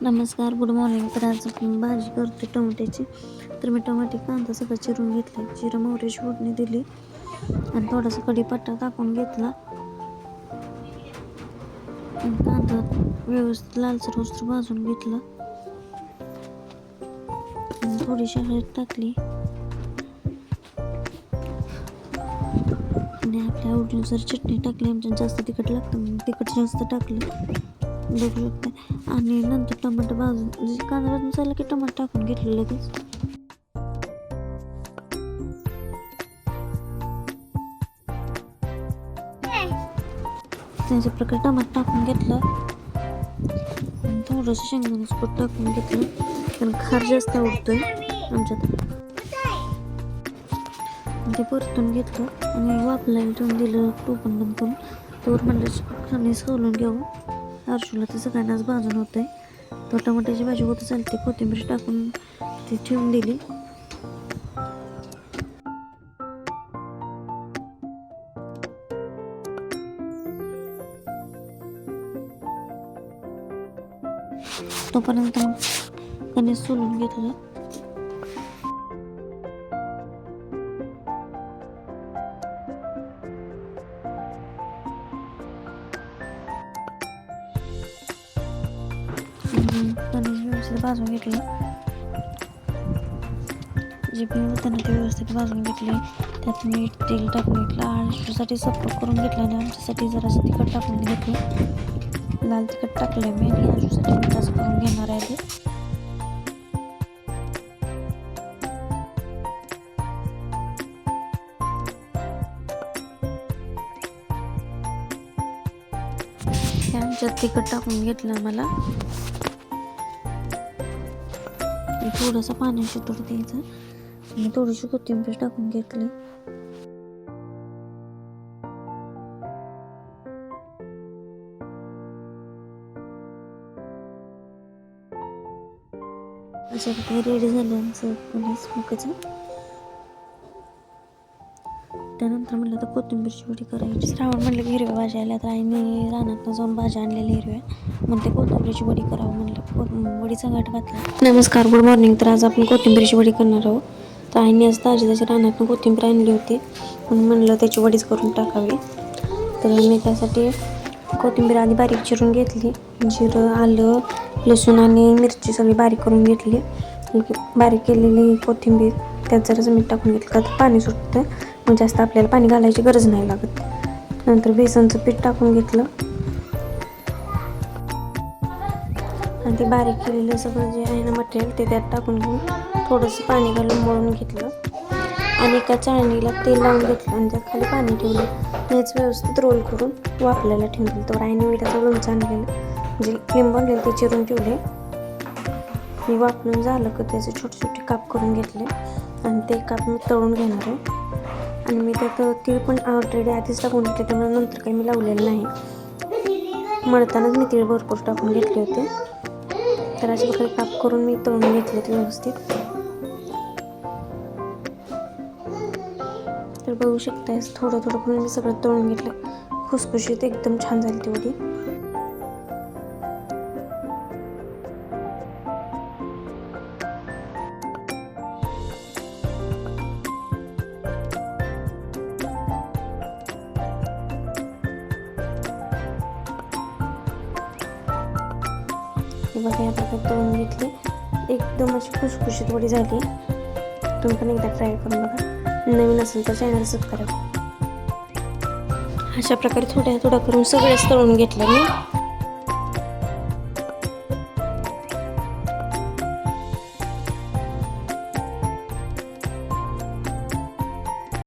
नमस्कार good morning तर आज आपण भाजी करते टोमॅटोची. तर मी टोमॅटो कांदा सगळं चिरून घेतला जिरं मोहरीची फोडणी दिली. आणि थोडासा कढीपत्ता टाकून घेतला. आणि कांदा व्यवस्थित लालसर होसर भाजून घेतला. आणि थोडीशी हळद टाकली. आणि आपल्या आवडीनुसार चटणी टाकली. आमच्या जास्त तिखट लागतं तिखट जास्त टाकलं. बघू शकता आणि नंतर टमाटर भाजून म्हणजे कांदा भाजून झाला की टमाटर टाकून घेतलं लगेच. त्याच्या प्रकारे टमाटर टाकून घेतलं. थोडंसं शेंगदाण्याचं कूट टाकून घेतलं. कारण खार जास्त आवडतोय आमच्यात. ते परतून घेतलं आणि वापरायला ठेवून दिलं टोपण बंद करून. तोवर म्हणजे खाणे सोलून घ्यावं आरशूला ते सगळ्यांनाच भाजून होतं आहे तो टमाट्याची भाजी होत चालते? कोथिंबीर टाकून ती ठेवून दिली. तोपर्यंत मग कणीस सोलून घेतलं आणि व्यवस्थित भाजून घेतलं. जे बी होतं ना ते व्यवस्थित भाजून घेतले. त्यात मीठ तेल टाकून घेतलं. आळूसाठी सपोर्ट करून घेतलं. आणि आमच्यासाठी जरासं तिखट टाकून घेतलं. लाल तिखट टाकलं मी. आणि आळूसाठी मिठाचं करून घेणार आहे ते. आमच्यात तिखट टाकून घेतलं मला. थोडंसं पाणी शितून द्यायचं. आणि थोडीशी कोथिंबीर टाकून घेतली. अशा प्रकारे रेडी झाल्यानंतर आमचं स्मोकचं त्यानंतर म्हटलं तर कोथिंबीरची वडी करायची. श्रावण म्हणलं की हिरव्या भाज्या आल्या तर आईने रानातनं जाऊन भाज्या आणलेल्या हिरव्या. म्हणते कोथिंबीरची वडी करावं म्हणलं. वडीचा गाठ घातला. नमस्कार गुड मॉर्निंग. तर आज आपण कोथिंबीरची वडी करणार आहोत. तर आईने आज ताजी त्याच्या रानातनं कोथिंबीर आणली होती. म्हणून म्हणलं त्याची वडीच करून टाकावी. तर मी त्यासाठी कोथिंबीर आधी बारीक चिरून घेतली. जिरं आलं लसूण आणि मिरची सगळी बारीक करून घेतली. बारीक केलेली कोथिंबीर त्यात जरासं मीठ टाकून घेतलं. का तर पाणी सुटतं. म्हणजे जास्त आपल्याला पाणी घालायची गरज नाही लागत. नंतर बेसनचं पीठ टाकून घेतलं. आणि ते बारीक केलेलं सगळं जे आहे ना मटेरियल ते त्यात टाकून घेऊन थोडंसं पाणी घालून मळून घेतलं. आणि एका चाळणीला तेल लावून घेतलं आणि त्यात खाली पाणी ठेवलं. हेच व्यवस्थित रोल करून वापरायला ठेवलं तर आईने मिठाचं लोणचं आणलेलं जे लिंब आणलेलं ते चिरून ठेवले. मी वापरून झालं का त्याचे छोटे छोटे काप करून घेतले. आणि ते काप मी तळून घेणार आहे. आणि मी त्यात तीळ पण ऑलरेडी आधीच टाकून घेतले त्यामुळे नंतर काही मी लावलेलं नाही. मळतानाच मी तीळ भरपूर टाकून घेतले होते. तर अशा प्रकारे काप करून मी तळून घेतलेत व्यवस्थित. तर बघू शकतायस थोडं थोडं करून मी सगळं तळून घेतलं. खुसखुशीत एकदम छान झाली ती बघा या प्रकारे तळून घेतली. एकदम अशी खुशखुशीत वडी झाली. तुम्ही पण एकदा ट्राय करून बघा. नवीन असेल तर चॅनल सबस्क्राईब अशा प्रकारे थोड्या थोड्या करून सगळेच तळून घेतलं मी.